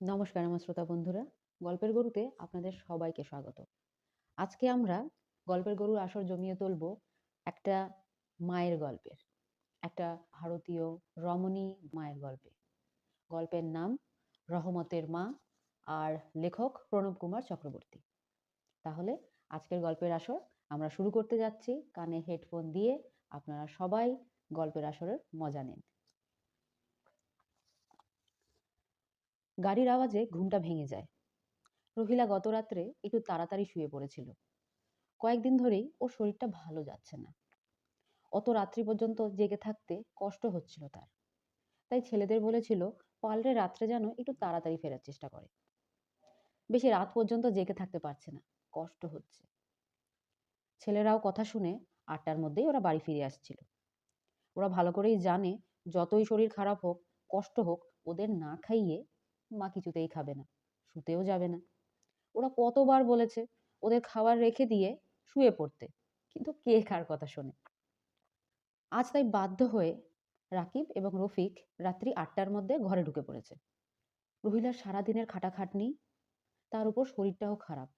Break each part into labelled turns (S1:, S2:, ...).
S1: নমস্কার আমার শ্রোতা বন্ধুরা। গল্পের গরুতে আপনাদের সবাইকে স্বাগত। আজকে আমরা গল্পের গরুর আসর জমিয়ে তুলব একটা মায়ের গল্পের, একটা ভারতীয় রমণী মায়ের গল্পে। গল্পের নাম রহমতের মা আর লেখক প্রণব কুমার চক্রবর্তী। তাহলে আজকের গল্পের আসর আমরা শুরু করতে যাচ্ছি। কানে হেডফোন দিয়ে আপনারা সবাই গল্পের আসরের মজা নিন। গাড়ির আওয়াজে ঘুমটা ভেঙে যায়। রহিলা গত রাত্রে একটু তাড়াতাড়ি শুয়ে পড়েছিল। কয়েকদিন ধরেই ওর শরীরটা ভালো যাচ্ছে না। অত রাত্রি পর্যন্ত জেগে থাকতে কষ্ট হচ্ছিল তার। তাই ছেলেদের বলেছিল পাল্টে রাত্রে যেন একটু তাড়াতাড়ি ফেরার চেষ্টা করে। বেশি রাত পর্যন্ত জেগে থাকতে পারছে না, কষ্ট হচ্ছে। ছেলেরাও কথা শুনে আটটার মধ্যেই ওরা বাড়ি ফিরে আসছিল। ওরা ভালো করেই জানে, যতই শরীর খারাপ হোক, কষ্ট হোক, ওদের না খাইয়ে মা কিছুতেই খাবে না, শুতেও যাবে না। ওরা কতবার বলেছে ওদের খাবার রেখে দিয়ে শুয়ে পড়তে, কিন্তু কে কার কথা শোনে? আজ তাই বাধ্য হয়ে রাকিব এবং রফিক রাত্রি আটটার মধ্যে ঘরে ঢুকে পড়েছে। রহিলার সারাদিনের খাটাখাটনি, তার উপর শরীরটাও খারাপ,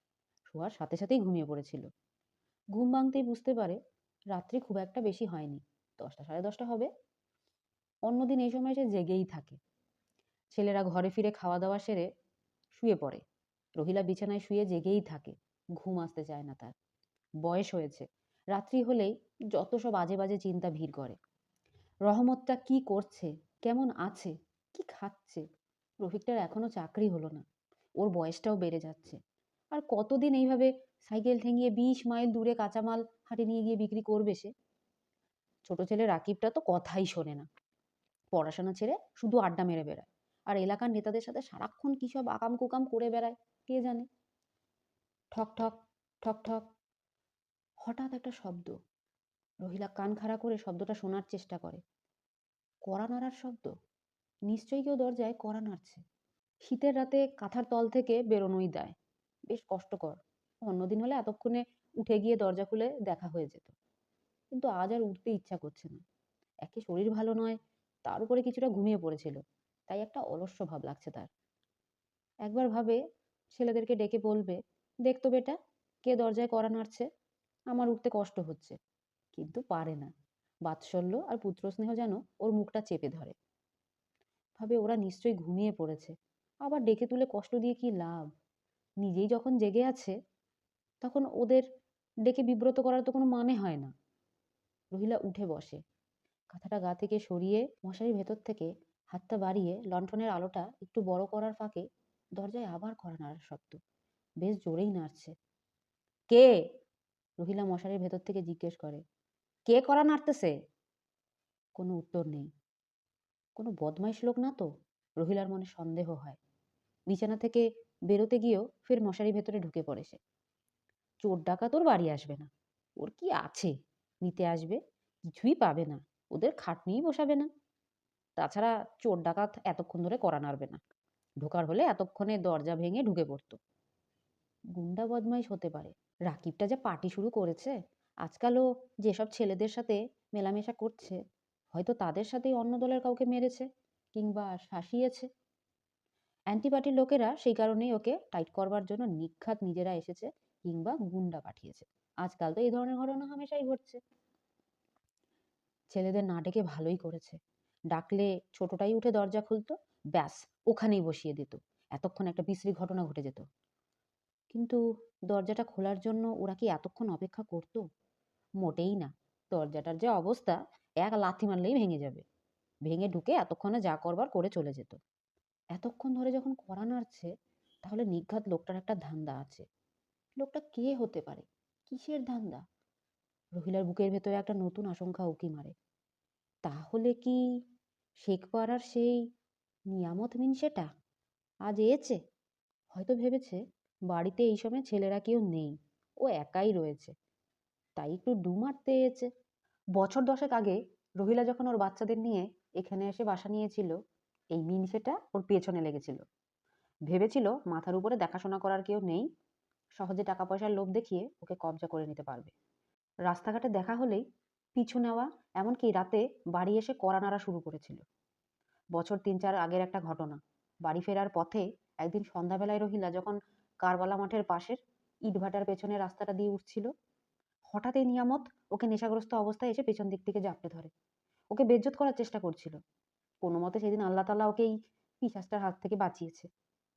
S1: শোয়ার সাথে সাথেই ঘুমিয়ে পড়েছিল। ঘুম ভাঙতেই বুঝতে পারে রাত্রি খুব একটা বেশি হয়নি, দশটা সাড়ে দশটা হবে। অন্যদিন এই সময় সে জেগেই থাকে। ছেলেরা ঘরে ফিরে খাওয়া দাওয়া সেরে শুয়ে পড়ে। রহিলা বিছানায় শুয়ে জেগেই থাকে, ঘুম আসতে চায় না তার। বয়স হয়েছে, রাত্রি হলেই যত সব বাজে বাজে চিন্তা ভিড় করে। রহমতটা কি করছে, কেমন আছে, কি খাচ্ছে? রফিকটার এখনও চাকরি হলো না, ওর বয়সটাও বেড়ে যাচ্ছে। আর কতদিন এইভাবে সাইকেল ঠেঙিয়ে বিশ মাইল দূরে কাঁচামাল হাটে নিয়ে গিয়ে বিক্রি করবে সে? ছোট ছেলে রাকিবটা তো কথাই শোনে না। পড়াশোনা ছেড়ে শুধু আড্ডা মেরে বেড়ায়। আর এলাকার নেতাদের সাথে সারাক্ষণ কী সব আকাম কুকাম করে বেড়ায়? কে জানে? ঠক ঠক ঠক ঠক। হঠাৎ একটা শব্দ। রহিলা কান খাড়া করে শব্দটা শোনার চেষ্টা করে। কড়া নাড়ার শব্দ? নিশ্চয়ই কেউ দরজায় কড়া নাড়ছে। শীতের রাতে কাঁথার তল থেকে বেরোনোই দেয়। বেশ কষ্টকর। অন্যদিন হলে এতক্ষণে উঠে গিয়ে দরজা খুলে দেখা হয়ে যেত। কিন্তু আজ আর উঠতে ইচ্ছা করছে না। একে শরীর ভালো নয়, তার উপরে কিছুটা ঘুমিয়ে পড়েছিল। তাই একটা অলস্য ভাব লাগছে তার। একবার ভাবে ছেলেদেরকে ডেকে বলবে দেখতো বেটা, কে দরজায় কড়া নাড়ছে? আমার উঠতে কষ্ট হচ্ছে। কিন্তু পারে না। বাৎসল্য আর পুত্রস্নেহ যেন ওর মুখটা চেপে ধরে। ভাবে ওরা নিশ্চয়ই ঘুমিয়ে পড়েছে। আবার ডেকে তুলে কষ্ট দিয়ে কি লাভ? নিজেই যখন জেগে আছে, তখন ওদের ডেকে বিব্রত করার তো কোনো মানে হয় না। রহিলা উঠে বসে। কাঁথাটা গা থেকে সরিয়ে মশারির ভেতর থেকে হাতটা বাড়িয়ে লণ্ঠনের আলোটা একটু বড় করার ফাঁকে দরজায় আবার কড়া নাড়ার শব্দ। বেশ জোরেই নাড়ছে। কে? রহিলা মশারির ভেতর থেকে জিজ্ঞেস করে। কে কড়া নাড়তেছে? কোনো উত্তর নেই। কোনো বদমাইশ লোক না তো? রহিলার মনে সন্দেহ হয়। বিছানা থেকে বেরোতে গিয়েও ফের মশারি ভেতরে ঢুকে পড়ে সে। চোর ডাকাত ওর বাড়ি আসবে না। ওর কি আছে? নিতে আসবে? কিছুই পাবে না। ওদের খাটনিই বসাবে না। তাছাড়া চোর ডাকাত এতক্ষণ ধরে করা নাড়বে না। ঢোকার হলে এতক্ষণে দরজা ভেঙে ঢুকে পড়তো। গুন্ডা বদমাইশ হতে পারে। রাকিবটা যা পার্টি শুরু করেছে, আজকালও যেসব ছেলেদের সাথে মেলামেশা করছে, হয়তো তাদের সাথেই অন্য দলের কাউকে মেরেছে কিংবা শাসিয়েছে। অ্যান্টিপার্টির লোকেরা সেই কারণেই ওকে টাইট করবার জন্য নিখাত নিজেরা এসেছে কিংবা গুন্ডা পাঠিয়েছে। আজকাল তো এই ধরনের ঘটনা হামেশাই ঘটছে। ছেলেদের না ডেকে ভালোই করেছে। ডাকলে ছোটটাই উঠে দরজা খুলতো, ব্যাস, ওখানেই বসিয়ে দিত। এতক্ষণ একটা বিশ্রী ঘটনা ঘটে যেত। কিন্তু দরজাটা খোলার জন্য ওরা কি এতক্ষণ অপেক্ষা করত? মোটেই না। দরজাটার যে অবস্থা, এক লাথি মারলেই ভেঙে যাবে। ভেঙে ঢুকে এতক্ষণে যা করবার করে চলে যেত। এতক্ষণ ধরে যখন করা নাড়ছে, তাহলে নিঘাত লোকটার একটা ধান্দা আছে। লোকটা কে হতে পারে? কিসের ধান্দা? রহিলার বুকের ভেতরে একটা নতুন আশঙ্কা উকি মারে। তাহলে কি শেখ পাড়ার সেই নিয়ামত মিন সেটা আজ এছে হয়তো ভেবেছে, বাড়িতে এই সময় ছেলেরা কেউ নেই, ও একাই রয়েছে। তাই একটু ডু মারতে এসেছে বছর দশেক আগে রহিলা যখন ওর বাচ্চাদের নিয়ে এখানে এসে বাসা নিয়েছিল, এই মিনসেটা ওর পেছনে লেগেছিল। ভেবেছিল, মাথার উপরে দেখাশোনা করার কেউ নেই, সহজে টাকা পয়সার লোভ দেখিয়ে ওকে কবজা করে নিতে পারবে। রাস্তাঘাটে দেখা হলেই পিছু নেওয়া, এমনকি রাতে বাড়ি এসে কড়া নাড়া শুরু করেছিল। বছর তিন চার আগের একটা ঘটনা। বাড়ি ফেরার পথে একদিন সন্ধ্যাবেলায় রহিলা যখন কারবালা মাঠের পাশের ইটভাটার পেছনে রাস্তাটা দিয়ে উঠছিল হঠাৎ এই নিয়ামত ওকে নেশাগ্রস্ত অবস্থায় এসে পেছন দিক থেকে জাপটে ধরে। ওকে বেজ্জত করার চেষ্টা করছিল। কোনো মতে সেদিন আল্লাহ তালা ওকে এই পিসাসটার হাত থেকে বাঁচিয়েছে।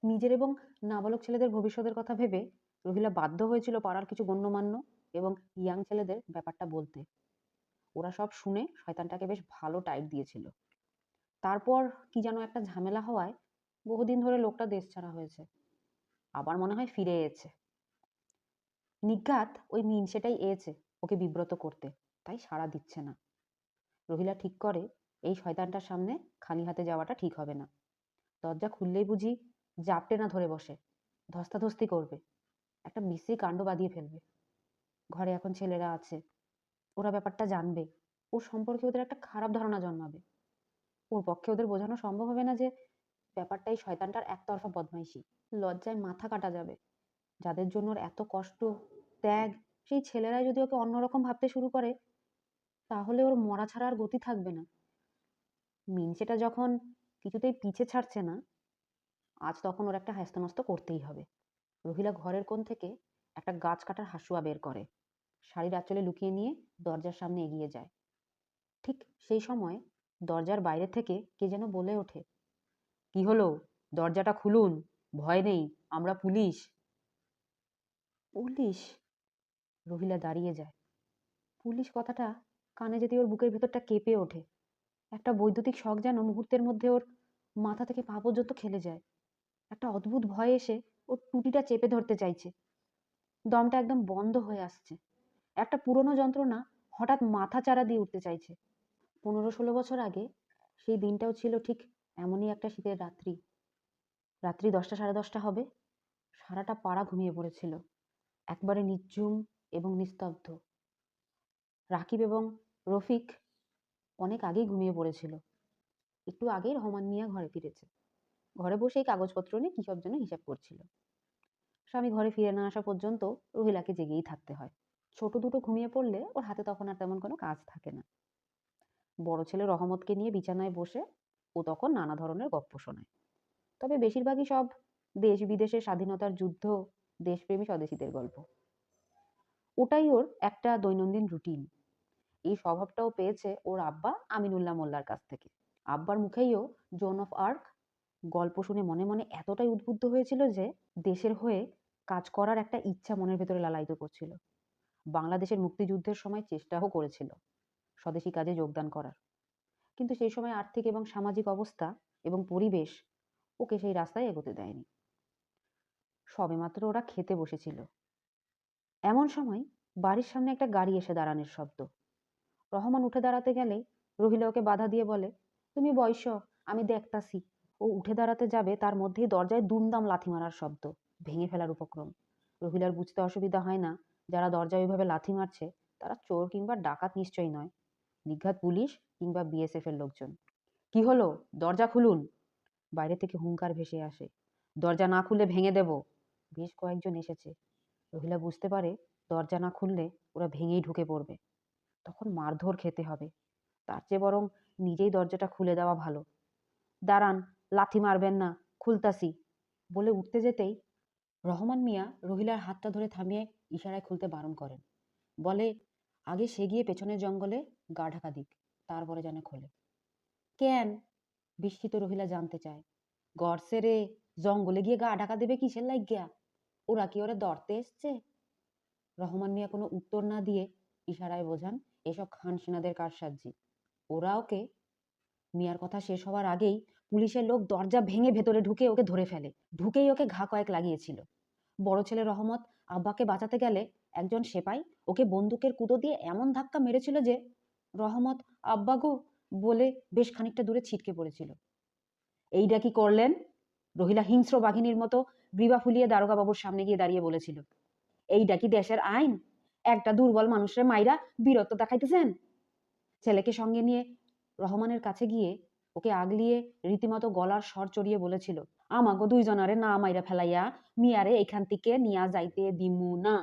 S1: নিজের এবং নাবালক ছেলেদের ভবিষ্যতের কথা ভেবে রহিলা বাধ্য হয়েছিল পাড়ার কিছু গণ্যমান্য এবং ইয়াং ছেলেদের ব্যাপারটা বলতে। ওরা সব শুনে শয়তানটাকে বেশ ভালো টাইট দিয়েছিল। তারপর কি যেন একটা ঝামেলা হওয়ায় বহুদিন ধরে লোকটা দেশ ছাড়া হয়েছে। আবার মনে হয় ফিরে এসেছে। নিজ্ঞাত ওই মিন সেটাই এসেছে ওকে বিব্রত করতে, তাই সাড়া দিচ্ছে না। রহিলা ঠিক করে এই শয়তানটার সামনে খালি হাতে যাওয়াটা ঠিক হবে না। দরজা খুললেই বুঝি জাপটে না ধরে বসে, ধস্তাধস্তি করবে, একটা বিশ্রী কাণ্ড বাঁধিয়ে ফেলবে। ঘরে এখন ছেলেরা আছে ওরা ব্যাপারটা জানবে। ওর সম্পর্কে ওদের একটা খারাপ ধারণা জন্মাবে। ওর পক্ষে ওদের বোঝানো সম্ভব হবে না যে ব্যাপারটাই শয়তানটার একতরফা বদমাইশি। লজ্জায় মাথা কাটা যাবে। যাদের জন্য ওর এত কষ্ট, ত্যাগ, সেই ছেলেরাই যদি ওকে অন্যরকম ভাবতে শুরু করে, তাহলে ওর মরা ছাড়া আর গতি থাকবে না। মিনসেটা যখন কিছুতেই পিছে ছাড়ছে না, আজ তখন ওর একটা হ্যাস্তনস্ত করতেই হবে। রহিলা ঘরের কোণ থেকে একটা গাছ কাটার হাসুয়া বের করে। শাড়ির আঁচলে লুকিয়ে নিয়ে দরজার সামনে এগিয়ে যায়। ঠিক সেই সময় দরজার বাইরে থেকে কে যেন বলে ওঠে, কি হলো? দরজাটা খুলুন, ভয় নেই, আমরা পুলিশ। পুলিশ? রহিলা দাঁড়িয়ে যায়। পুলিশ কথাটা কানে যেতে ওর বুকের ভেতরটা কেঁপে ওঠে। একটা বৈদ্যুতিক শখ যেন মুহূর্তের মধ্যে ওর মাথা থেকে পা পর্যন্ত খেলে যায়। একটা অদ্ভুত ভয় এসে ওর টুটিটা চেপে ধরতে চাইছে। দমটা একদম বন্ধ হয়ে আসছে। একটা পুরনো যন্ত্রণা হঠাৎ মাথা চারা দিয়ে উঠতে চাইছে। পনেরো ষোলো বছর আগে সেই দিনটাও ছিল ঠিক এমনই একটা শীতের রাত্রি। রাত্রি দশটা সাড়ে দশটা হবে, সারাটা পাড়া ঘুমিয়ে পড়েছিল, একবারে নির্ঝুম এবং নিস্তব্ধ। রাকিব এবং রফিক অনেক আগেই ঘুমিয়ে পড়েছিল। একটু আগেই রহমান মিয়া ঘরে ফিরেছে। ঘরে বসেই কাগজপত্র নিয়ে কী সব যেন হিসাব করছিল। স্বামী ঘরে ফিরে না আসা পর্যন্ত রহিলাকে জেগেই থাকতে হয়। ছোট দুটো ঘুমিয়ে পড়লে ওর হাতে তখন আর তেমন কোনো কাজ থাকে না। বড় ছেলে রহমতকে নিয়ে বিছানায় বসে, ও তখন নানা ধরনের গপ্প শোনায়। তবে বেশিরভাগই সব দেশ বিদেশের স্বাধীনতার যুদ্ধ, দেশপ্রেমী স্বদেশীদের গল্প। ওটাই ওর একটা দৈনন্দিন রুটিন। এই স্বভাবটাও পেয়েছে ওর আব্বা আমিনুল্লাহ মোল্লার কাছ থেকে। আব্বার মুখেইও জোন অফ আর্ক গল্প শুনে মনে মনে এতটাই উদ্বুদ্ধ হয়েছিল যে দেশের হয়ে কাজ করার একটা ইচ্ছা মনের ভেতরে লালায়িত করছিল। বাংলাদেশের মুক্তিযুদ্ধের সময় চেষ্টাও করেছিল স্বদেশী কাজে যোগদান করার। কিন্তু সেই সময় আর্থিক এবং সামাজিক অবস্থা এবং পরিবেশ ওকে সেই রাস্তায় এগোতে দেয়নি। সবেমাত্র ওরা খেতে বসেছিল। এমন সময় বাড়ির সামনে একটা গাড়ি এসে দাঁড়ানোর শব্দ। রহমান উঠে দাঁড়াতে গেলে রহিলা ওকে বাধা দিয়ে বলে, তুমি বয়স আমি দেখতাছি। ও উঠে দাঁড়াতে যাবে তার মধ্যেই দরজায় দুমদাম লাথি মারার শব্দ, ভেঙে ফেলার উপক্রম। রহিলার বুঝতে অসুবিধা হয় না। যারা দরজায় ওইভাবে লাথি মারছে, তারা চোর কিংবা ডাকাত নিশ্চয়ই নয়। নিঘাত পুলিশ কিংবা বিএসএফ এর লোকজন। কি হলো? দরজা খুলুন। বাইরে থেকে হুঙ্কার ভেসে আসে। দরজা না খুলে ভেঙে দেব। বেশ কয়েকজন এসেছে। রহিলা বুঝতে পারে দরজা না খুললে ওরা ভেঙেই ঢুকে পড়বে। তখন মারধর খেতে হবে। তার চেয়ে বরং নিজেই দরজাটা খুলে দেওয়া ভালো। দাঁড়ান, লাথি মারবেন না খুলতাসি বলে উঠতে যেতেই রহমান মিয়া রহিলার হাতটা ধরে থামিয়ে ইশারায় খুলতে বারণ করেন। বলে, আগে সে গিয়ে পেছনের জঙ্গলে গা ঢাকা দিক, তারপরে যেন খোলে। কেন? বিস্মিত রহিলা জানতে চায়। গড়সে রে জঙ্গলে গিয়ে গা ঢাকা দেবে কিসের লাগিয়া? ওরা কি ওরা দরতে এসছে? রহমান মিয়া কোনো উত্তর না দিয়ে ইশারায় বোঝান, এসব খান সেনাদের কারসাজি। ওরা ওকে, মিয়ার কথা শেষ হওয়ার আগেই পুলিশের লোক দরজা ভেঙে ভেতরে ঢুকে ওকে ধরে ফেলে। ঢুকেই ওকে ঘা কয়েক লাগিয়েছিল। বড় ছেলে রহমত আব্বাকে বাঁচাতে গেলে একজন সেপাই ওকে বন্দুকের কুতো দিয়ে এমন ধাক্কা মেরেছিল যে, রহমত, আব্বা গো! বলে বেশ খানিকটা দূরে ছিটকে পড়েছিল। এইটা কি করলেন? রহিলা হিংস্র বাঘিনীর মতো গ্রীবা ফুলিয়ে দারোগা বাবুর সামনে গিয়ে দাঁড়িয়ে বলেছিল। এইটা কি দেশের আইন? একটা দুর্বল মানুষের মাইরা বীরত্ব দেখাইতেছেন? ছেলেকে সঙ্গে নিয়ে রহমানের কাছে গিয়ে ওকে আগলিয়ে রীতিমতো গলার স্বর চড়িয়ে বলেছিল আমাগো দুইজনারে না মাইরা ফেলাইয়া মিয়ারে এখান থেকে নিয়া যাইতে দিমু না।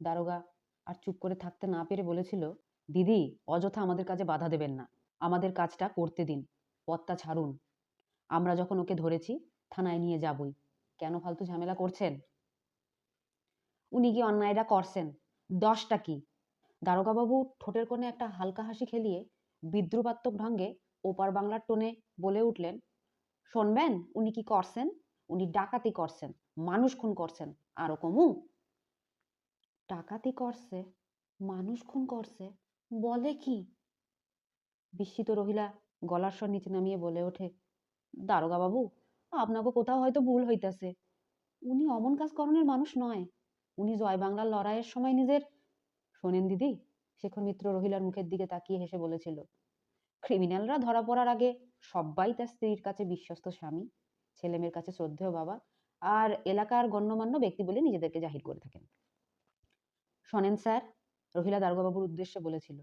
S1: দারোগা, আর চুপ করে থাকতে না পেরে বলেছিল, দিদি, অযথা আমাদের কাজে বাধা দেবেন না। আমাদের কাজটা করতে দিন, পথটা ছাড়ুন। আমরা যখন ওকে ধরেছি, থানায় নিয়ে যাবই। কেন ফালতু ঝামেলা করছেন? উনি কি অন্যায়টা করছেন। দশটা কি? দারোগাবাবু ঠোঁটের কোণে একটা হালকা হাসি খেলিয়ে বিদ্রুপাত্মক ঢঙ্গে ওপার বাংলার টোনে বলে উঠলেন শুনবেন? উনি কি করছেন? উনি ডাকাতি করছেন। মানুষ খুন করছেন। আরও কমু। ডাকাতি করছে, মানুষ খুন করছে, বলে কি? বিস্মিত রহিলা গলার স্বর নিচে নামিয়ে বলে ওঠে, দারোগা বাবু, আপনাকে কোথাও হয়তো ভুল হইতাছে। উনি অমন কাজ করণের মানুষ নয়। উনি জয় বাংলার লড়াইয়ের সময় নিজের শোনেন দিদি, শেখর মিত্র রহিলার মুখের দিকে তাকিয়ে হেসে বলেছিল ক্রিমিনালরা ধরা পড়ার আগে সবাই তার স্ত্রীর কাছে বিশ্বস্ত স্বামী, ছেলেমেয়ের কাছে শ্রদ্ধেয় বাবা আর এলাকার গণ্যমান্য ব্যক্তি বলে নিজেদেরকে জাহির করে থাকেন। শোনেন স্যার, রহিলা দারোগাবাবুর উদ্দেশ্যে বলেছিল,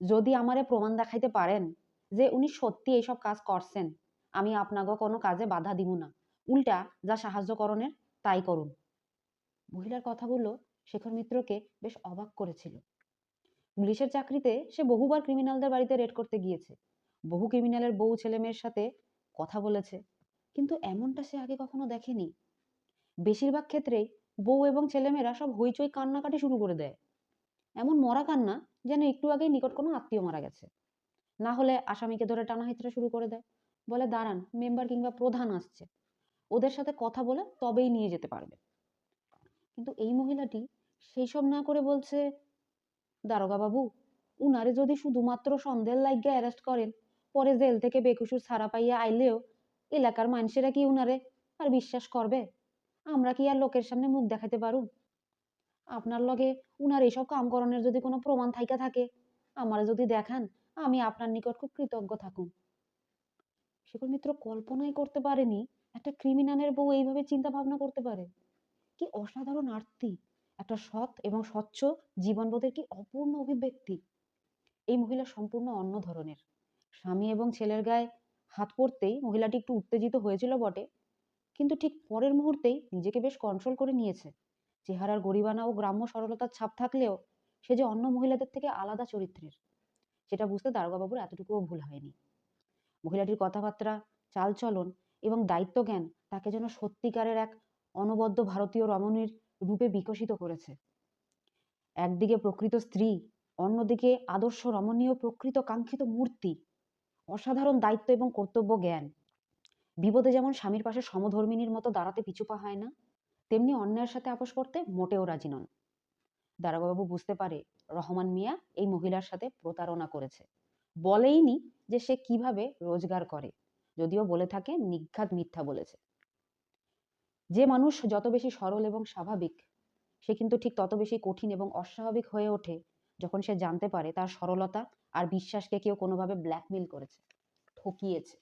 S1: যদি আমারে প্রমাণ দেখাইতে পারেন যে উনি সত্যি এইসব কাজ করছেন, আমি আপনাকে কোনো কাজে বাধা দিব না। উল্টা যা সাহায্য করণের তাই করুন। মহিলার কথাগুলো শেখর মিত্রকে বেশ অবাক করেছিল। পুলিশের চাকরিতে সে বহুবার ক্রিমিনালদের বাড়িতে রেড করতে গিয়েছে। বহু ক্রিমিনালের বউ ছেলে মেয়ের সাথে কথা বলেছে, কিন্তু এমনটা সে আগে কখনো দেখেনি। বেশিরভাগ ক্ষেত্রেই বউ এবং ছেলেমেয়েরা সব হইচই কান্নাকাটি শুরু করে দেয়। এমন মরা কান্না যেন একটু আগেই নিকট কোনো আত্মীয় মারা গেছে। না হলে আসামিকে ধরে টানা হিচড়া শুরু করে দেয়। বলে, দাঁড়ান মেম্বার কিংবা প্রধান আসছে। ওদের সাথে কথা বলে তবেই নিয়ে যেতে পারবে। কিন্তু এই মহিলাটি সেই সব না করে বলছে দারোগা বাবু, উনারে যদি শুধুমাত্র সন্দেহের লাগিয়া অ্যারেস্ট করেন, পরে জেল থেকে বেকুসুর ছাড়া পাইয়া আইলেও এলাকার মানুষেরা কি উনারে আর বিশ্বাস করবে? আমরা কি আর লোকের সামনে মুখ দেখাতে পারু? আপনার লগে উনার এইসব কামকরণের যদি কোনো প্রমাণ থাইকা থাকে, আমারে যদি দেখান, আমি আপনার নিকট খুব কৃতজ্ঞ থাকুন শেখর মিত্র কল্পনাই করতে পারেনি, একটা ক্রিমিনালের বউ এইভাবে চিন্তা ভাবনা করতে পারে। কি অসাধারণ আর্তি! একটা সৎ এবং স্বচ্ছ জীবনবোধের কি অপূর্ণ অভিব্যক্তি? এই মহিলা সম্পূর্ণ অন্য ধরনের। স্বামী এবং ছেলের গায়ে হাত পড়তেই মহিলাটি একটু উত্তেজিত হয়েছিল বটে, কিন্তু ঠিক পরের মুহূর্তেই নিজেকে বেশ কন্ট্রোল করে নিয়েছে। চেহারার গরিবানা ও গ্রাম্য সরলতার ছাপ থাকলেও সে যে অন্য মহিলাদের থেকে আলাদা চরিত্রের, সেটা বুঝতে দারোগাবাবুর এতটুকুও ভুল হয়নি। মহিলাটির কথাবার্তা, চালচলন এবং দায়িত্ব জ্ঞান তাকে যেন সত্যিকারের এক অনবদ্য ভারতীয় রমণীর রূপে বিকশিত করেছে। একদিকে প্রকৃত স্ত্রী, অন্যদিকে আদর্শ রমণীয় প্রকৃত কাঙ্ক্ষিত মূর্তি, অসাধারণ দায়িত্ব এবং কর্তব্য জ্ঞান। বিপদে যেমন স্বামীর পাশে সমধর্মিনীর মতো দাঁড়াতে পিছুপা হয় না, তেমনি অন্যায়ের সাথে আপোষ করতে মোটেও রাজি নন। দারোগাবাবু বুঝতে পারে, রহমান মিয়া এই মহিলার সাথে প্রতারণা করেছে। বলেইনি যে সে কীভাবে রোজগার করে, যদিও বলে থাকে, নিঘাত মিথ্যা বলেছে। যে মানুষ যত বেশি সরল এবং স্বাভাবিক, সে কিন্তু ঠিক তত বেশি কঠিন এবং অস্বাভাবিক হয়ে ওঠে যখন সে জানতে পারে তার সরলতা আর বিশ্বাসকে কেউ কোনোভাবে ব্ল্যাকমেল করেছে, ঠকিয়েছে।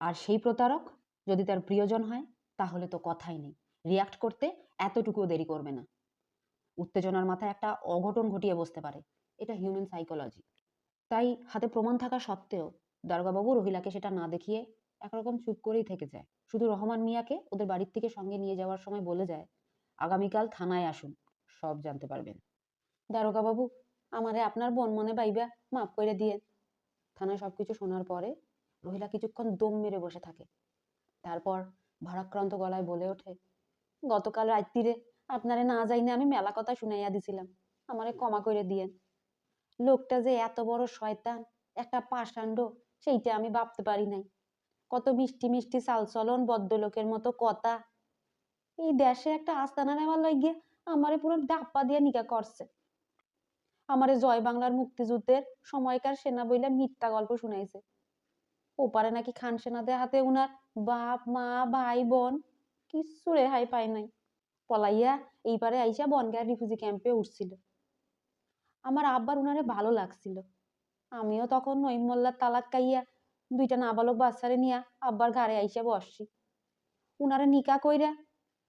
S1: আর সেই প্রতারক যদি তার প্রিয়জন হয়, তাহলে তো কথাই নেই। রিয়াক্ট করতে এতটুকুও দেরি করবে না। উত্তেজনার মাথায় একটা অঘটন ঘটিয়ে বসতে পারে। এটা হিউম্যান সাইকোলজি তাই হাতে প্রমাণ থাকা সত্ত্বেও দারোগাবাবু রহিলাকে সেটা না দেখিয়ে একরকম চুপ করেই থেকে যায়। শুধু রহমান মিয়াকে ওদের বাড়ির থেকে সঙ্গে নিয়ে যাওয়ার সময় বলে যায়, আগামীকাল থানায় আসুন, সব জানতে পারবেন। দারোগাবাবু, আমারে আপনার বন মনে পাইবা? মাফ করে দিয়ে থানায় সবকিছু শোনার পরে রহিলা কিছুক্ষণ দম মেরে বসে থাকে। তারপর ভারাক্রান্ত গলায় বলে ওঠে, গতকাল রাত্রিরে আপনারে না যাইনে আমি মেলা কথা শুনাইয়া দিছিলাম। আমারে ক্ষমা করে দিয়েন। লোকটা যে এত বড় শয়তান, একটা পাষাণ্ড সেইটা আমি ভাবতে পারি নাই। কত মিষ্টি মিষ্টি চালচলন বদ্ধলোকের মতো কথা। এই দেশে একটা আস্তানা নেওয়ার লাগিয়ে আমারে পুরো ডাপ্পা দিয়ে নিকা করছে। আমারে জয় বাংলার মুক্তিযুদ্ধের সময়কার সেনা বইলে মিথ্যা গল্প শুনাইছে। ওপারে নাকি খান সেনাদের হাতে উনার বাপ, মা, ভাই, বোন কিচ্ছু রেহাই পায় নাই। পলাইয়া এইবারে আইসা বনগাঁ রিফিউজি ক্যাম্পে উঠছিল। আমার আব্বার উনারে ভালো লাগছিল। আমিও তখন নইম মোল্লার তালাক কাইয়া দুইটা নাবালক বাচ্চারে নিয়া আব্বার ঘাড়ে আইসা বসছি। উনারে নিকা কইরা,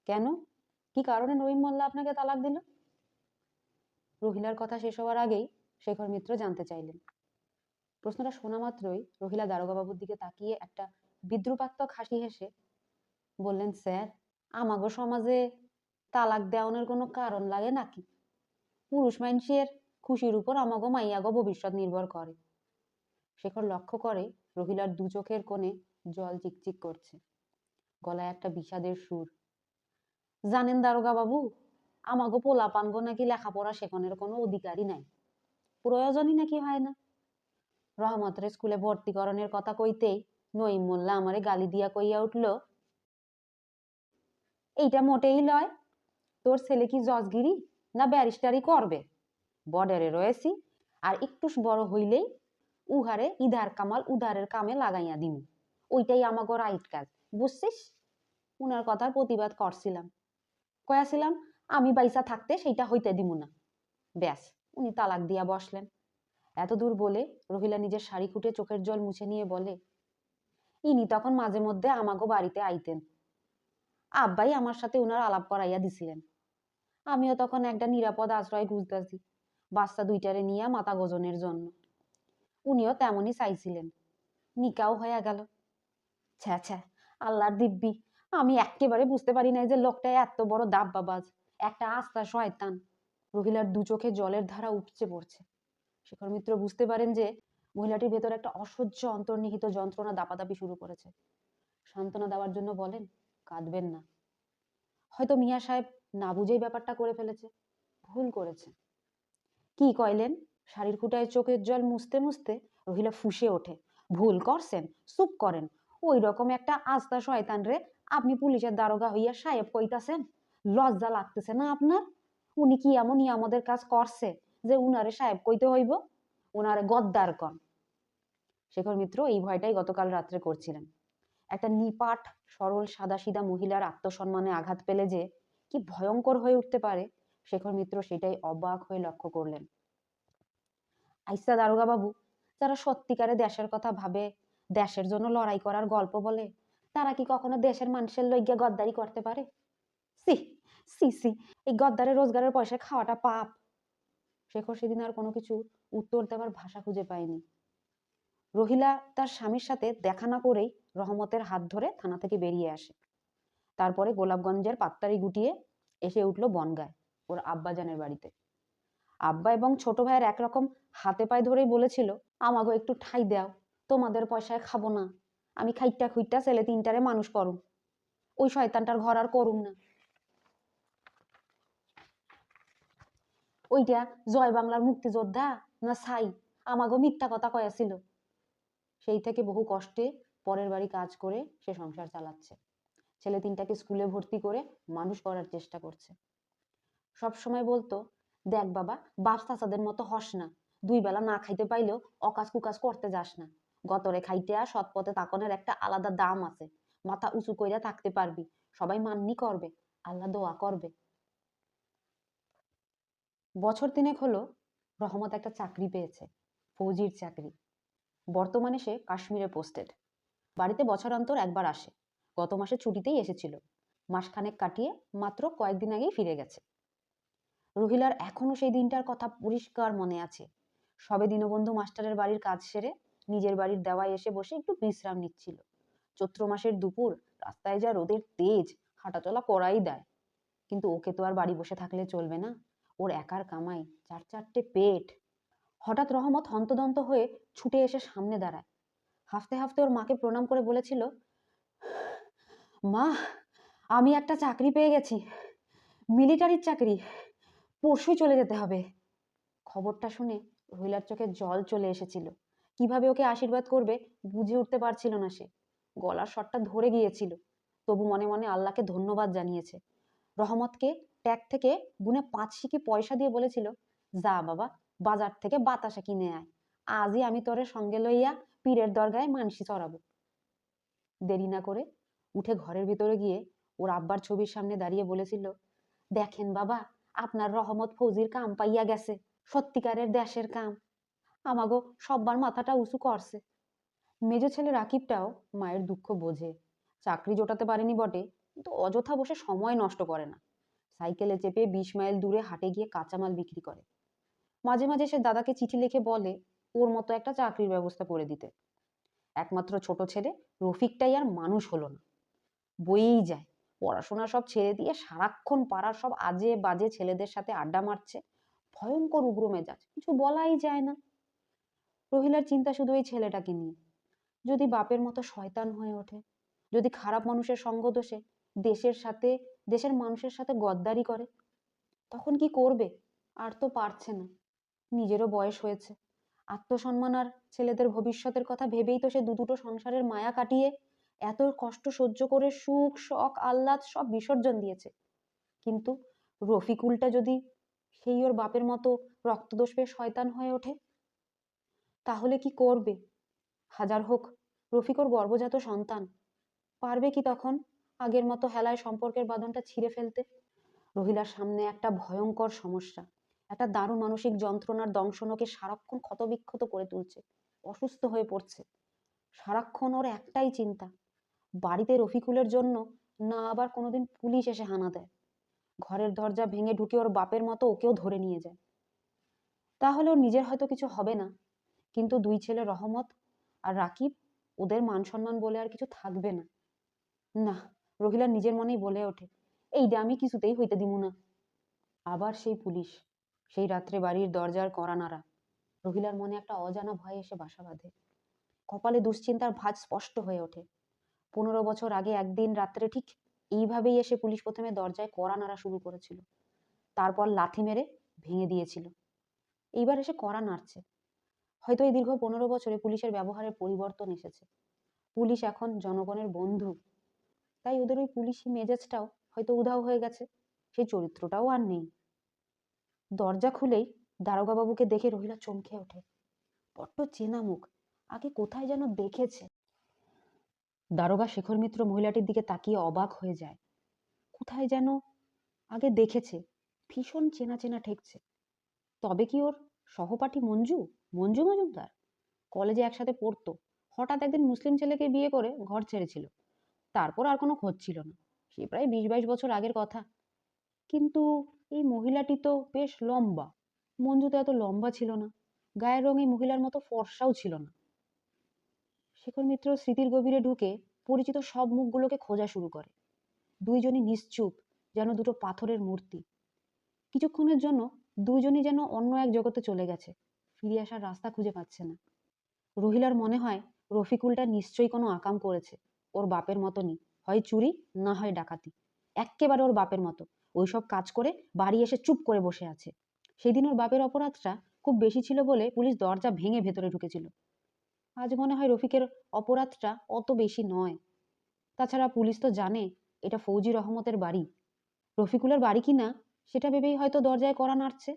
S1: কেন? কি কারণে নইম মোল্লা আপনাকে তালাক দিল? রহিলার কথা শেষ হওয়ার আগেই শেখর মিত্র জানতে চাইলেন। প্রশ্নটা শোনা মাত্রই রহিলা দারোগাবাবুর দিকে তাকিয়ে একটা বিদ্রুপাত্মক হাসি হেসে বললেন, স্যার, আমাগো সমাজে তালাক দেওয়ানোর কোনো কারণ লাগে নাকি? পুরুষ মানুষের খুশির উপর আমাগো মাইয়াগো ভবিষ্যৎ নির্ভর করে। শেখর লক্ষ্য করে, রহিলার দু চোখের কোণে জল চিকচিক করছে। গলায় একটা বিষাদের সুর। জানেন দারোগা বাবু, আমাগো পোলা পানগো নাকি লেখাপড়া শেখানোর কোনো অধিকারই নাই। প্রয়োজনই নাকি হয় না। রহমতের স্কুলে ভর্তিকরণের কথা কইতেই নঈম মোল্লা আমারে গালি দিয়া কইয়া উঠল, এইটা মোটেই লয়, তোর ছেলে কি জজগিরি না ব্যারিস্টারি করবে? বর্ডারে রয়েছি। আর একটু বড় হইলেই উহারে ইধার কামাল উধারের কামে লাগাইয়া দিমু। ওইটাই আমাগো রাইট কাজ। বুঝছিস? উনার কথার প্রতিবাদ করছিলাম। কয়াছিলাম আমি বাইসা থাকতে সেইটা হইতে দিমু না। ব্যাস, উনি তালাক দিয়া বসলেন। এত দূর বলে রহিলা নিজের শাড়ি খুঁটে চোখের জল মুছে নিয়ে বলে, ইনি তখন মাঝে মধ্যে আমাগো বাড়িতে আইতেন। আব্বাই আমার সাথে উনার আলাপ করাইয়া দিছিলেন। আমিও তখন একটা নিরাপদ আশ্রয় খুঁজতেছি। বাচ্চা দুইটারে নিয়ে মাতা গজনের জন্য। উনিও তেমনই চাইছিলেন। নিকাও হয়ে গেল। ছ্যা ছ্যা, আল্লাহর দিব্যি, আমি একেবারে বুঝতে পারি নাই যে লোকটা এত বড় দাব্বাবাজ, একটা আস্থা শয়তান। রহিলার দু চোখে জলের ধারা উপচে পড়ছে। শেখর মিত্র বুঝতে পারেন যে মহিলাটির ভেতর একটা অসহ্য অন্তর্নিহিত যন্ত্রণা দাপাদাপি শুরু করেছে। সান্ত্বনা দেওয়ার জন্য বলেন, কাঁদবেন না। হয়তো মিয়া সাহেব না বুঝেই ব্যাপারটা করে ফেলেছে। ভুল করেছে। কি কইলেন? শাড়ির খুঁটায় চোখের জল মুছতে মুছতে রহিলা ফুসে ওঠে। ভুল করছেন, চুপ করেন। ওই রকম একটা আস্তা শয়তান রে, আপনি পুলিশের দারোগা হইয়া সাহেব কইতাছেন? লজ্জা লাগতেছে না আপনার? উনি কি এমনই আমাদের কাজ করছে যে উনারে সাহেব কইতে হইব? উনারে গদ্দার কন। শেখর মিত্র এই ভয়টাই গতকাল রাত্রে করছিলেন। একটা নিপাট, সরল, সাদাসিধা মহিলার আত্মসম্মানে আঘাত পেলে যে কি ভয়ঙ্কর হয়ে উঠতে পারে। শেখর মিত্র সেটাই অবাক হয়ে লক্ষ্য করলেন। আইসা দারোগা বাবু যারা সত্যিকারে দেশের কথা ভাবে, দেশের জন্য লড়াই করার গল্প বলে, তারা কি কখনো দেশের মানুষের লইগিয়া গদ্দারি করতে পারে? সি সি সি, এই গদ্দারে রোজগারের পয়সা খাওয়াটা পাপ। শেখর সেদিন আর কোনো কিছু উত্তর দেওয়ার ভাষা খুঁজে পায়নি। রহিলা তার স্বামীর সাথে দেখা না করেই রহমতের হাত ধরে থানা থেকে বেরিয়ে আসে। তারপরে গোলাপগঞ্জের পাত্তারি গুটিয়ে এসে উঠল বনগায়। ওর আব্বাজানের বাড়িতে। আব্বা এবং ছোট ভাইয়ের একরকম হাতে পায়ে ধরেই বলেছিল, আমাগো একটু ঠাই দাও, তোমাদের পয়সায় খাব না। আমি খাইটা খুইটা ছেলে তিনটারে মানুষ করুম। ওই শয়তানটার ঘর আর করুম না। ওইটা জয় বাংলার মুক্তিযোদ্ধা না ছাই আমাগো মিথ্যা কথা কয়াছিল। সেই থেকে বহু কষ্টে পরের বাড়ি কাজ করে সে সংসার চালাচ্ছে। ছেলে তিনটাকে স্কুলে ভর্তি করে মানুষ করার চেষ্টা করছে। সব সময় বলতো, দেখ বাবা, বাপ চাচাদের মতো হস না। দুই বেলা না খাইতে পাইলেও অকাজ কুকাজ করতে যাস না। গতরে খাইতে আর সৎ পথে তাকনের একটা আলাদা দাম আছে। মাথা উঁচু কইরা থাকতে পারবি। সবাই মাননি করবে, আল্লাহ দোয়া করবে। বছর তিনেক হলো রহমত একটা চাকরি পেয়েছে, ফৌজির চাকরি। বর্তমানে সে কাশ্মীরে পোস্টেড বাড়িতে বছর অন্তর একবার আসে। গত মাসে ছুটিতেই এসেছিল। মাসখানেক কাটিয়ে মাত্র কয়েকদিন আগেই ফিরে গেছে। রহিলার এখনও সেই দিনটার কথা পরিষ্কার মনে আছে। সবে দীনবন্ধু মাস্টারের বাড়ির কাজ সেরে নিজের বাড়ির দেওয়ায় এসে বসে একটু বিশ্রাম নিচ্ছিল। চৈত্র মাসের দুপুর, রাস্তায় যা রোদের তেজ, হাঁটাচলা করাই দেয়। কিন্তু ওকে তো আর বাড়ি বসে থাকলে চলবে না। ওর একার কামাই, চার চারটে পেট। হঠাৎ রহমত হন্তদন্ত হয়ে ছুটে এসে সামনে দাঁড়ায়। হাফতে হাফতে ওর মাকে প্রণাম করে বলেছিল, মা, আমি একটা চাকরি পেয়ে গেছি। মিলিটারির চাকরি। পরশুই চলে যেতে হবে। খবরটা শুনে রহিলার চোখে জল চলে এসেছিল। কীভাবে ওকে আশীর্বাদ করবে বুঝে উঠতে পারছিল না সে। গলার স্বরটা ধরে গিয়েছিল। তবু মনে মনে আল্লাহকে ধন্যবাদ জানিয়েছে। রহমতকে ট্যাগ থেকে গুনে পাঁচ শিকি পয়সা দিয়ে বলেছিল, যা বাবা, বাজার থেকে বাতাসা কিনে আয়। আজই আমি তোরে সঙ্গে লইয়া পীরের দরগায় মানসি চড়াবো। দেরি না করে উঠে ঘরের ভিতরে গিয়ে ওর আব্বার ছবির সামনে দাঁড়িয়ে বলেছিল, দেখেন বাবা আপনার রহমত ফৌজির কাম পাইয়া গেছে, সত্যিকারের দেশের কাম। আমাগো সব্বার মাথাটা উঁচু করছে। মেজ ছেলে রাকিবটাও মায়ের দুঃখ বোঝে। চাকরি জোটাতে পারেনি বটে, কিন্তু অযথা বসে সময় নষ্ট করে না। সাইকেলে চেপে বিশ মাইল দূরে হাটে গিয়ে কাঁচামাল বিক্রি করে। মাঝে মাঝে সে দাদাকে চিঠি লিখে বলে, ওর মতো একটা চাকরির ব্যবস্থা করে দিতে। একমাত্র ছোট ছেলে রফিকটাই আর মানুষ হলো না। বইয়েই যায়। পড়াশোনা সব ছেড়ে দিয়ে সারাক্ষণ পাড়ার সব আজে বাজে ছেলেদের সাথে আড্ডা মারছে। ভয়ঙ্কর উগ্র মেজাজ, কিছু বলাই যায় না। রহিলার চিন্তা শুধু এই ছেলেটাকে নিয়ে। যদি বাপের মতো শয়তান হয়ে ওঠে, যদি খারাপ মানুষের সঙ্গ দোষে দেশের সাথে, দেশের মানুষের সাথে গদ্দারি করে, তখন কি করবে? আর তো পারছে না। নিজেরও বয়স হয়েছে। আত্মসম্মান আর ছেলেদের ভবিষ্যতের কথা ভেবেই তো সে দু দুটো সংসারের মায়া কাটিয়ে এত কষ্ট সহ্য করে সুখ, শখ, আহ্লাদ সব বিসর্জন দিয়েছে। কিন্তু রফিকুলটা যদি সেই ওর বাপের মতো রক্তদোষ পেয়ে শয়তান হয়ে ওঠে, তাহলে কি করবে? হাজার হোক, রফিক ওর গর্ভজাত সন্তান। পারবে কি তখন আগের মতো হেলায় সম্পর্কের বাঁধনটা ছিঁড়ে ফেলতে? রহিলার সামনে একটা ভয়ঙ্কর সমস্যা। একটা দারুণ মানসিক যন্ত্রণার দংশনকে সারাক্ষণ ক্ষতবিক্ষত করে তুলছে। অসুস্থ হয়ে পড়ছে। সারাক্ষণ ওর একটাই চিন্তা বাড়িতে রফিকুলের জন্য না আবার কোনোদিন পুলিশ এসে হানা দেয়। ঘরের দরজা ভেঙে ঢুকে ওর বাপের মতো ওকেও ধরে নিয়ে যায়। তাহলে ওর নিজের হয়তো কিছু হবে না, কিন্তু দুই ছেলে রহমত আর রাকিব, ওদের মান সম্মান বলে আর কিছু থাকবে না। না রহিলা নিজের মনেই বলে ওঠে এইটা আমি কিছুতেই হইতে দিব না। আবার সেই পুলিশ, সেই রাত্রে বাড়ির দরজার কড়া নাড়া। রহিলার মনে একটা অজানা ভয় এসে বাসা বাঁধে। কপালে দুশ্চিন্তার ভাঁজ স্পষ্ট হয়ে ওঠে। পনেরো বছর আগে একদিন রাত্রে ঠিক এইভাবেই এসে পুলিশ প্রথমে দরজায় কড়া নাড়া শুরু করেছিল। তারপর লাথি মেরে ভেঙে দিয়েছিল। এইবার এসে কড়া নাড়ছে। হয়তো এই দীর্ঘ পনেরো বছরে পুলিশের ব্যবহারের পরিবর্তন এসেছে। পুলিশ এখন জনগণের বন্ধু। তাই ওদের ওই পুলিশি মেজাজটাও হয়তো উধাও হয়ে গেছে। সেই চরিত্রটাও আর নেই। দরজা খুলেই দারোগাবাবুকে দেখে রহিলা চমকে ওঠে। বড্ড চেনা মুখ। আগে কোথায় যেন দেখেছে। দারোগা শেখর মিত্র মহিলাটির দিকে তাকিয়ে অবাক হয়ে যায়। কোথায় যেন আগে দেখেছে, ভীষণ চেনা চেনা ঠেকছে। তবে কি ওর সহপাঠী মঞ্জু? মঞ্জু মজুমদার? কলেজে একসাথে পড়তো। হঠাৎ একদিন মুসলিম ছেলেকে বিয়ে করে ঘর ছেড়েছিল। তারপর আর কোনো খোঁজ ছিল না। সে প্রায় বিশ বাইশ বছর আগের কথা। কিন্তু এই মহিলাটি তো বেশ লম্বা। মঞ্জু তো এত লম্বা ছিল না। গায়ের রং এই মহিলার মতো ফর্সাও ছিল না। শেখর মিত্র স্মৃতির গভীরে ঢুকে পরিচিত সব মুখগুলোকে খোঁজা শুরু করে। দুইজনই নিশ্চুপ, যেন দুটো পাথরের মূর্তি। কিছুক্ষণের জন্য দুইজনই যেন অন্য এক জগতে চলে গেছে ফিরে আসার রাস্তা খুঁজে পাচ্ছে না। রহিলার মনে হয় রফিকুলটা নিশ্চয়ই কোনো আকাম করেছে, ওর বাপের মতনই, হয় চুরি না হয় ডাকাতি। এক্কেবারে ওর বাপের মতো, ওইসব কাজ করে বাড়ি এসে চুপ করে বসে আছে। সেদিন ওর বাপের অপরাধটা খুব বেশি ছিল বলে পুলিশ দরজা ভেঙে ভেতরে ঢুকেছিল। আজ মনে হয় রফিকের অপরাধটা অত বেশি নয়। তাছাড়া পুলিশ তো জানে এটা ফৌজি রহমতের বাড়ি। রফিকুলের বাড়ি কিনা সেটা ভেবেই হয়তো দরজায় করা নাড়ছে।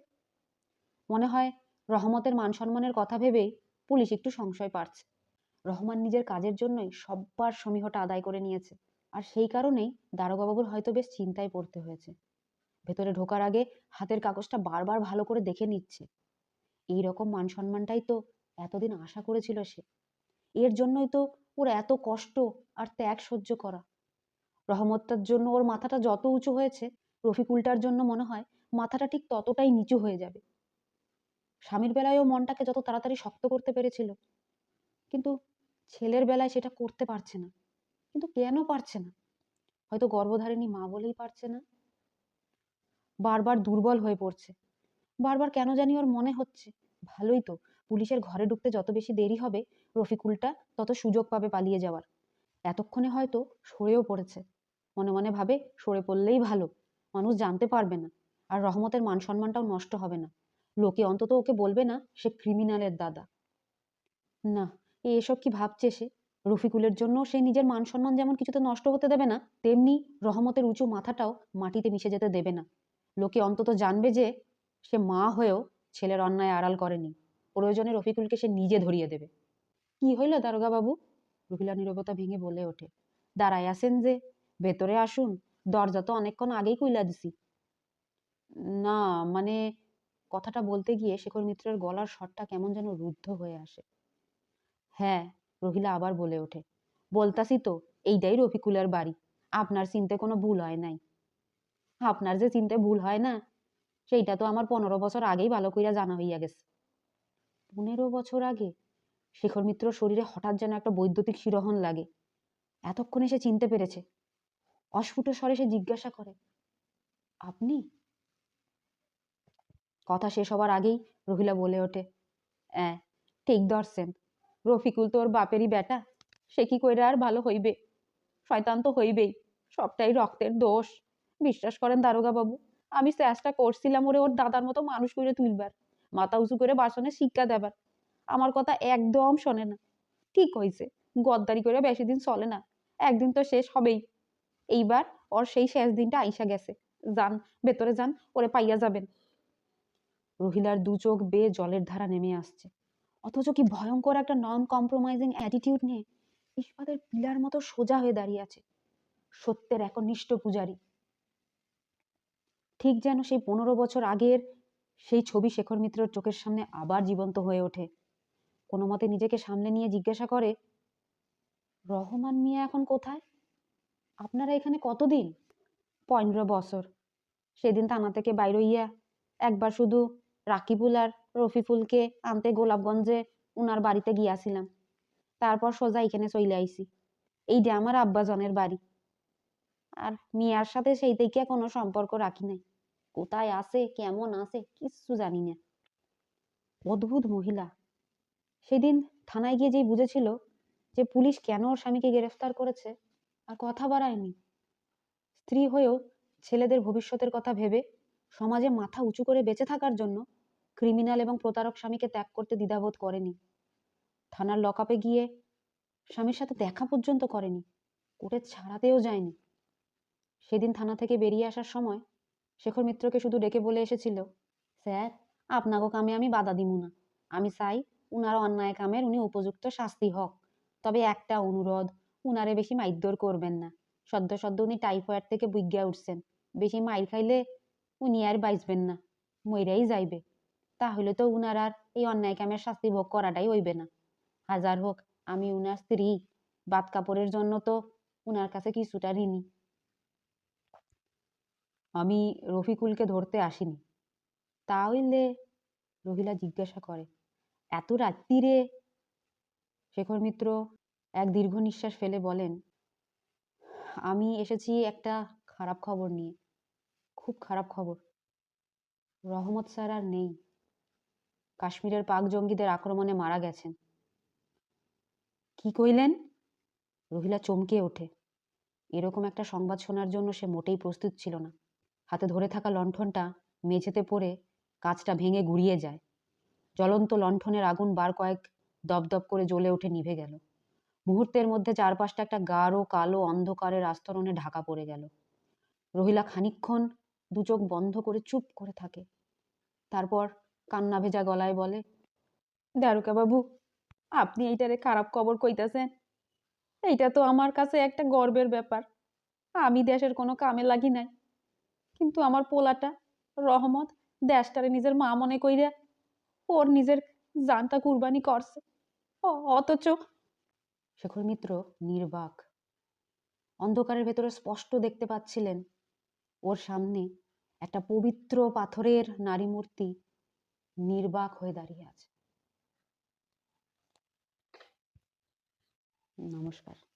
S1: মনে হয় রহমতের মান সম্মানের কথা ভেবেই পুলিশ একটু সংশয় পাচ্ছে রহমান নিজের কাজের জন্যই সব্বার সমীহটা আদায় করে নিয়েছে। আর সেই কারণেই দারোগাবাবুর হয়তো বেশ চিন্তায় পড়তে হয়েছে। ভেতরে ঢোকার আগে হাতের কাগজটা বারবার ভালো করে দেখে নিচ্ছে। এই রকম মান সম্মানটাই তো এতদিন আশা করেছিল সে। এর জন্যই তো ওর এত কষ্ট আর ত্যাগ সহ্য করা। রহমতটার জন্য ওর মাথাটা যত উঁচু হয়েছে রফিকুলটার জন্য মনে হয় মাথাটা ঠিক ততটাই নিচু হয়ে যাবে। স্বামীর বেলায়ও মনটাকে যত তাড়াতাড়ি শক্ত করতে পেরেছিল, কিন্তু ছেলের বেলায় সেটা করতে পারছে না। কিন্তু কেন পারছে না? হয়তো গর্ভধারিণী মা বলেই পারছে না। বারবার দুর্বল হয়ে পড়ছে। বারবার কেন জানি ওর মনে হচ্ছে, ভালোই তো পুলিশের ঘরে ঢুকতে যত বেশি দেরি হবে, রফিকুলটা তত সুযোগ পাবে পালিয়ে যাওয়ার। এতক্ষণে হয়তো সরেও পড়েছে। মনে মনে ভাবে, সরে পড়লেই ভালো। মানুষ জানতে পারবে না। আর রহমতের মান সম্মানটাও নষ্ট হবে না। লোকে অন্তত ওকে বলবে না, সে ক্রিমিনালের দাদা। না এসব কি ভাবছে সে? রফিকুলের জন্য সে নিজের মান সম্মান যেমন কিছুতে নষ্ট হতে দেবে না, তেমনি রহমতের উঁচু মাথাটাও মাটিতে মিশে যেতে দেবে না। লোকে অন্তত জানবে যে, সে মা হয়েও ছেলের অন্যায় আড়াল করেনি। প্রয়োজনে রফিকুলকে সে নিজে ধরিয়ে দেবে। কি হইল দারোগা বাবু রহিলা নীরবতা ভেঙে বলে ওঠে। দাঁড়ায় আসেন যে, ভেতরে আসুন, দরজা তো অনেকক্ষণ আগেই কইলা দিছি। না মানে কথাটা বলতে গিয়ে শেখর মিত্রের গলার স্বরটা কেমন যেন রুদ্ধ হয়ে আসে। হ্যাঁ রহিলা আবার বলে ওঠে। বলতাছি তো, এইটাই রফিকুলের বাড়ি। আপনার চিনতে কোনো ভুল হয় নাই। আপনার যে চিনতে ভুল হয় না, সেইটা তো আমার পনেরো বছর আগেই ভালো কইরা জানা হইয়া গেছে। পনেরো বছর আগে শেখর মিত্র শরীরে হঠাৎ যেন একটা বৈদ্যুতিক শিরোহণ লাগে। এতক্ষণে সে চিনতে পেরেছে। অস্ফুট স্বরে সে জিজ্ঞাসা করে, আপনি? কথা শেষ হবার আগেই রহিলা বলে ওঠে, অ্যাঁ, ঠিক ধরছেন। রফিকুল তোর বাপেরই বেটা। সে কি কইরা আর ভালো হইবে? শয়তান তো হইবেই, সবটাই রক্তের দোষ। বিশ্বাস করেন দারোগা বাবু আমি চেষ্টা করছিলাম ওরে ওর দাদার মতো মানুষ করে তুলবার। মাথা উঁচু করে বাসনে শিক্ষা দেবার। আমার কথা একদম শোনে না। ঠিক হয়েছে গদ্দারি করে বেশি দিন চলে না। একদিন তো শেষ হবেই। এইবার ওর সেই শেষ দিনটা আইসা গেছে। যান, ভেতরে যান, ওরে পাইয়া যাবেন। রহিলার দু চোখ বেয়ে জলের ধারা নেমে আসছে। অথচ কি ভয়ঙ্কর একটা নন কম্প্রোমাইজিং অ্যাটিটিউড নিয়ে ইস্পাতের পিলার মতো সোজা হয়ে দাঁড়িয়ে আছে। সত্যের একনিষ্ঠ পূজারী। ঠিক যেন সেই পনেরো বছর আগের সেই ছবি শেখর মিত্রর চোখের সামনে আবার জীবন্ত হয়ে ওঠে। কোনো মতে নিজেকে সামলে নিয়ে জিজ্ঞাসা করে, রহমান মিয়া এখন কোথায়? আপনারা এখানে কতদিন? পনেরো বছর। সেদিন থানা থেকে বাইর হইয়া একবার শুধু রাকিবুল আর রফিফুলকে আনতে গোলাপগঞ্জে উনার বাড়িতে গিয়াছিলাম। তারপর সোজা এখানে চলে আইছি। এইটা আমার আব্বাজনের বাড়ি। আর মিয়ার সাথে সেই থেকে কোনো সম্পর্ক রাখি নাই। কোথায় আছে, কেমন আছে, কিচ্ছু জানি না। অদ্ভুত মহিলা। সেদিন থানায় গিয়ে যেই বুঝেছিল যে পুলিশ কেন ওর স্বামীকে গ্রেফতার করেছে, আর কথা বাড়ায়নি। স্ত্রী হয়েও ছেলেদের ভবিষ্যতের কথা ভেবে সমাজে মাথা উঁচু করে বেঁচে থাকার জন্য ক্রিমিনাল এবং প্রতারক স্বামীকে ত্যাগ করতে দ্বিধাবোধ করেনি। থানার লকআপে গিয়ে স্বামীর সাথে দেখা পর্যন্ত করেনি, কোর্টে ছাড়াতেও যায়নি। সেদিন থানা থেকে বেরিয়ে আসার সময় শেখর মিত্রকে শুধু ডেকে বলে এসেছিল, স্যার, আপনাকে কামে আমি বাধা দিব না। আমি চাই উনার অন্যায় কামের উনি উপযুক্ত শাস্তি হক। তবে একটা অনুরোধ, উনারে বেশি মাইদ্যর করবেন না। সদ্য সদ্য উনি টাইফয়েড থেকে বুইগা উঠছেন। বেশি মাইর খাইলে উনি আর বাঁচবেন না, মইরাই যাইবে। তাহলে তো উনার আর এই অন্যায় কামের শাস্তি ভোগ করাটাই হইবে না। হাজার হোক, আমি উনার স্ত্রী। বাদ কাপড়ের জন্য তো উনার কাছে কিছুটা ঋণী। আমি রফিকুলকে ধরতে আসিনি। তাহলে রহিলা জিজ্ঞাসা করে, এত রাত্রিরে শেখর মিত্র এক দীর্ঘ নিঃশ্বাস ফেলে বলেন, আমি এসেছি একটা খারাপ খবর নিয়ে, খুব খারাপ খবর। রহমত স্যার আর নেই। কাশ্মীরের পাক জঙ্গিদের আক্রমণে মারা গেছেন। কি কইলেন? রহিলা চমকে ওঠে। এরকম একটা সংবাদ শোনার জন্য সে মোটেই প্রস্তুত ছিল না। হাতে ধরে থাকা লণ্ঠনটা মেঝেতে পড়ে কাঁচটা ভেঙে গুড়িয়ে যায়। জ্বলন্ত লণ্ঠনের আগুন বার কয়েক দপদপ করে জ্বলে উঠে নিভে গেল। মুহূর্তের মধ্যে চারপাশটা একটা গাঢ়, কালো অন্ধকারের আস্তরণে ঢাকা পড়ে গেল। রহিলা খানিকক্ষণ দু চোখ বন্ধ করে চুপ করে থাকে। তারপর কান্না ভেজা গলায় বলে, দারুকা বাবু, আপনি এইটারে খারাপ খবর কইতাছেন। এইটা তো আমার কাছে একটা গর্বের ব্যাপার। আমি দেশের কোনো কামে লাগি নাই। কিন্তু আমার পোলাটা, রহমত, দেশটারে নিজের মা মনে কইরা ওর নিজের জানটা কুরবানি করছে। অথচ শেখর মিত্র নির্বাক। অন্ধকারের ভেতরে স্পষ্ট দেখতে পাচ্ছিলেন ওর সামনে একটা পবিত্র পাথরের নারী মূর্তি নির্বাক হয়ে দাঁড়িয়ে আছে। নমস্কার।